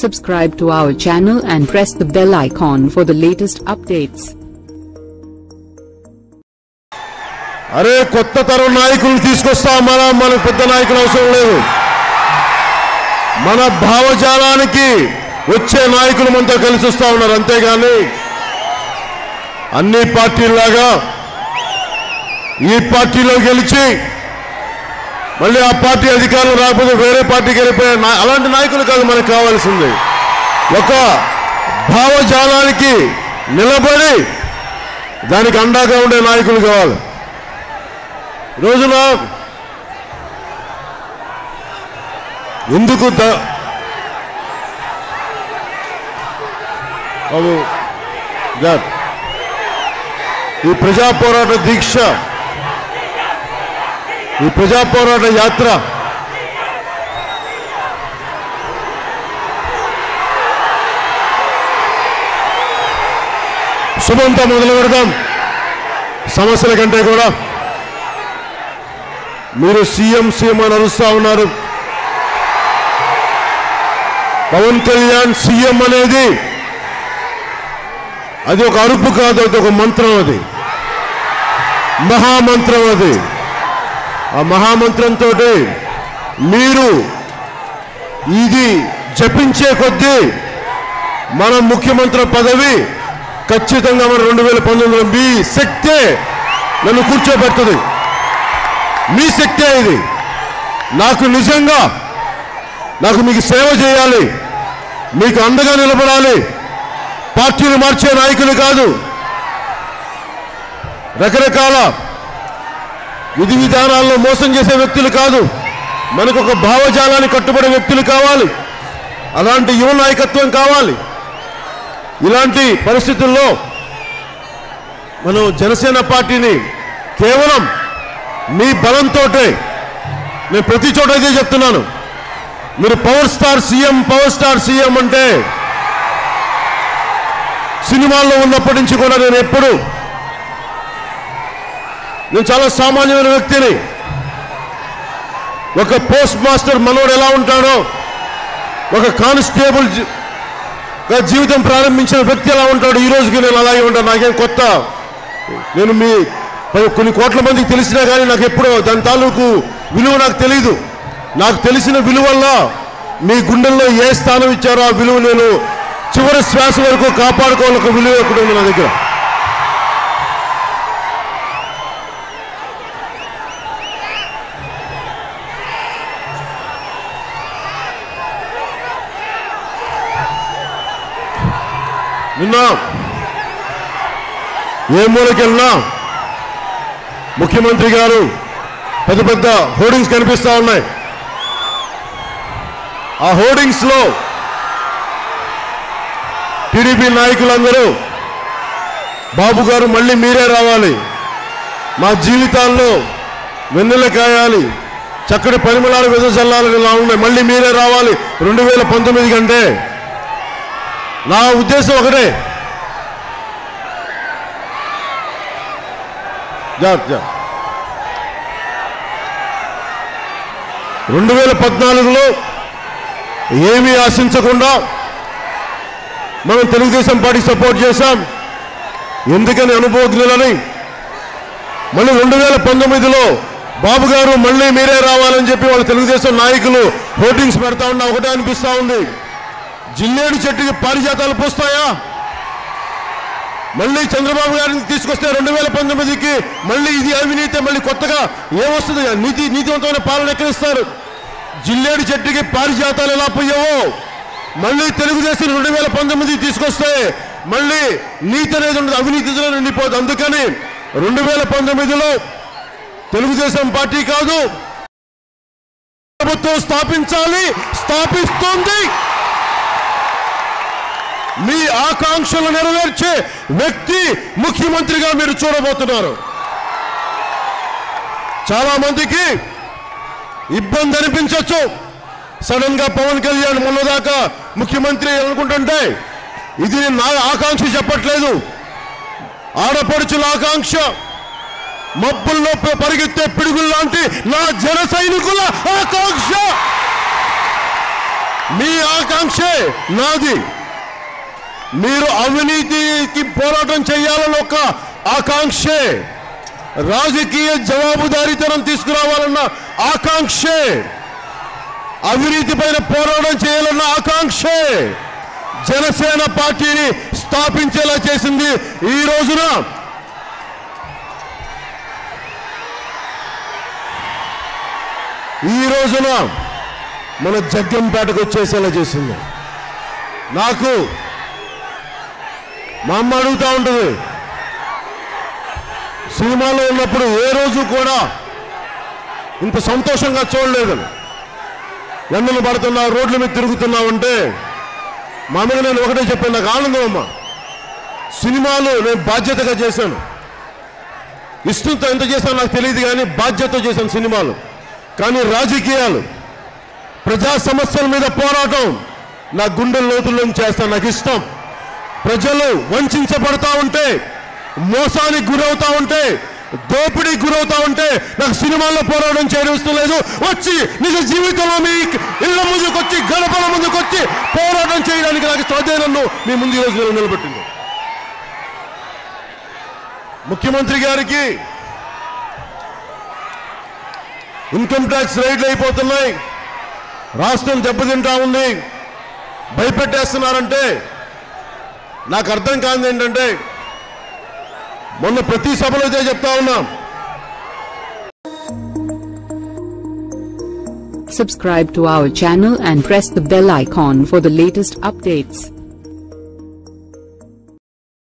subscribe to our channel and press the bell icon for the latest updates. అరే కొత్త తరం నాయకులు తీసుకొస్తా మన మన పెద్ద నాయకులు అవసరం లేదు మన భావజాలానికి వచ్చే నాయకులు మనతో కలిసి వస్తా ఉన్నారు అంతేగాని అన్ని పార్టీలాగా ఈ పార్టీలో గెలిచి మళ్ళీ ఆ పార్టీ అధికారులు రాకపోతే వేరే పార్టీకి వెళ్ళిపోయే అలాంటి నాయకులు కాదు మనకు కావాల్సింది. ఒక భావజాలానికి నిలబడి దానికి అండాగా ఉండే నాయకులు కావాలి. రోజున ఎందుకు ఈ ప్రజా పోరాట దీక్ష ఈ ప్రజా పోరాట యాత్ర. శుభంతో మొదలు పెడదాం. సమస్యల కంటే కూడా. మీరు సీఎం సీఎం అని అరుస్తూ ఉన్నారు. పవన్ కళ్యాణ్ సీఎం అనేది అది ఒక అరుపు కాదు అది ఒక మంత్రం అది. మహామంత్రం అది. ఆ మహామంత్రంతో మీరు ఇది జపించే కొద్దీ మన ముఖ్యమంత్రి పదవి ఖచ్చితంగా మన రెండు వేల పంతొమ్మిదిలో మీ శక్తే నన్ను కూర్చోబెడుతుంది. మీ శక్తే ఇది. నాకు నిజంగా నాకు మీకు సేవ చేయాలి. మీకు అండగా నిలబడాలి. పార్టీని మార్చే నాయకులు కాదు. రకరకాల విధి విధానాల్లో మోసం చేసే వ్యక్తులు కాదు. మనకు ఒక భావజాలాన్ని కట్టుబడే వ్యక్తులు కావాలి. అలాంటి యువ నాయకత్వం కావాలి. ఇలాంటి పరిస్థితుల్లో మనం జనసేన పార్టీని కేవలం మీ బలంతో నేను ప్రతి చోట అయితే చెప్తున్నాను. మీరు power star CM power star CM అంటే సినిమాల్లో ఉన్నప్పటి నుంచి కూడా నేను ఎప్పుడు నేను చాలా సామాన్యమైన వ్యక్తిని. ఒక పోస్ట్ మాస్టర్ మనోడు ఎలా ఉంటాడో ఒక కానిస్టేబుల్ జీవితం ప్రారంభించిన వ్యక్తి ఎలా ఉంటాడు ఈ రోజుకి నేను అలాగే ఉంటాను. నాకేం కొత్త. నేను మీ కొన్ని కోట్ల మందికి తెలిసినా కానీ నాకు ఎప్పుడో దాని తాలూకు విలువ నాకు తెలియదు నాకు తెలిసిన విలువల్లో మీ గుండెల్లో ఏ స్థానం ఇచ్చారో ఆ విలువ నేను చివరి శ్వాస వరకు కాపాడుకోవాలి ఒక విలువ ఎక్కడ ఉంది నా దగ్గర. నిన్న ఏ మూలకెళ్ళినా ముఖ్యమంత్రి గారు పెద్ద పెద్ద హోర్డింగ్స్ కనిపిస్తూ ఉన్నాయి. ఆ హోర్డింగ్స్లో టీడీపీ నాయకులందరూ బాబు గారు మళ్ళీ మీరే రావాలి. మా జీవితాల్లో వెన్నెల కాయాలి చక్కటి పరిమళాలు వెదజల్లాలని ఇలా ఉన్నాయి. మళ్ళీ మీరే రావాలి. రెండు వేల పంతొమ్మిది కంటే నా ఉద్దేశం ఒకటే. రెండు వేల పద్నాలుగులో ఏమీ ఆశించకుండా మనం తెలుగుదేశం పార్టీ సపోర్ట్ చేశాం. ఎందుకని అనుభవజ్ఞులని? మళ్ళీ రెండు వేల పంతొమ్మిదిలో బాబు గారు మళ్ళీ మీరే రావాలని చెప్పి వాళ్ళ తెలుగుదేశం నాయకులు హోర్డింగ్స్ పెడతా ఉన్నా ఒకటే అనిపిస్తూ ఉంది. జిల్లేడు చెట్టుకి పారిజాతాలు పూస్తాయా? మళ్ళీ చంద్రబాబు గారిని తీసుకొస్తే రెండు వేల పంతొమ్మిదికి మళ్ళీ ఇది అవినీతి మళ్ళీ కొత్తగా ఏమొస్తుంది? నీతి నీతివంతమైన పాలన ఎక్కడిస్తారు జిల్లేడు చెట్టుకి పారిజాతాలు ఎలా పోయావో? మళ్ళీ తెలుగుదేశం రెండు వేల పంతొమ్మిది తీసుకొస్తే మళ్ళీ నీతి అనేది ఉండదు అవినీతిలో నిండిపోదు. అందుకని రెండు వేల పంతొమ్మిదిలో తెలుగుదేశం పార్టీ కాదు ప్రభుత్వం స్థాపించాలి స్థాపిస్తుంది. మీ ఆకాంక్షలు నెరవేర్చే వ్యక్తి ముఖ్యమంత్రిగా మీరు చూడబోతున్నారు. చాలా మందికి ఇబ్బంది అనిపించవచ్చు సడన్గా పవన్ కళ్యాణ్ మొన్నదాకా ముఖ్యమంత్రి అనుకుంటుంటే ఇది నా ఆకాంక్ష చెప్పట్లేదు. ఆడపడుచుల ఆకాంక్ష మబ్బుల్లో పరిగెత్తే పిడుగులు లాంటి నా జన సైనికుల ఆకాంక్ష! మీ ఆకాంక్షే నాది. మీరు అవినీతికి పోరాటం చేయాలని ఒక ఆకాంక్షే. రాజకీయ జవాబుదారీతనం తీసుకురావాలన్న ఆకాంక్షే. అవినీతి పైన పోరాటం చేయాలన్న ఆకాంక్షే. జనసేన పార్టీని స్థాపించేలా చేసింది ఈ రోజున. ఈ రోజున మన జగ్గంపేటకు వచ్చేసేలా చేసింది. నాకు మా అమ్మ అడుగుతూ ఉంటుంది. సినిమాలో ఉన్నప్పుడు ఏ రోజు కూడా ఇంత సంతోషంగా చూడలేదు. ఎండలు పడుతున్నా రోడ్ల మీద తిరుగుతున్నావంటే మా మీద నేను ఒకటే చెప్పాను నాకు ఆనందం అమ్మ. సినిమాలు నేను బాధ్యతగా చేశాను. ఇష్టంతో ఎంత చేశాను నాకు తెలియదు కానీ బాధ్యతతో చేశాను సినిమాలు. కానీ రాజకీయాలు ప్రజా సమస్యల మీద పోరాటం నా గుండె లోతుల్లో చేస్తాను నాకు ఇష్టం. ప్రజలు వంచబడతా ఉంటే మోసానికి గురవుతా ఉంటే దోపిడీకి గురవుతా ఉంటే నాకు సినిమాల్లో పోరాటం చేయడం ఇష్టం లేదు. వచ్చి నిజ జీవితంలో మీ ఇళ్ళ ముందుకు వచ్చి గడపల ముందుకు వచ్చి పోరాటం చేయడానికి నాకు శ్రద్ధే నన్ను మీ ముందు ఈరోజు నిలబెట్టింది. ముఖ్యమంత్రి గారికి ఇన్కమ్ ట్యాక్స్ రైడ్లు అయిపోతున్నాయి. రాష్ట్రం దెబ్బతింటా ఉంది. భయపెట్టేస్తున్నారంటే నాకు అర్థం కాదు ఏంటంటే మొన్న ప్రతి సభలో ఇదే చెప్తా ఉన్నాం Subscribe to our channel and press the bell icon for the latest updates.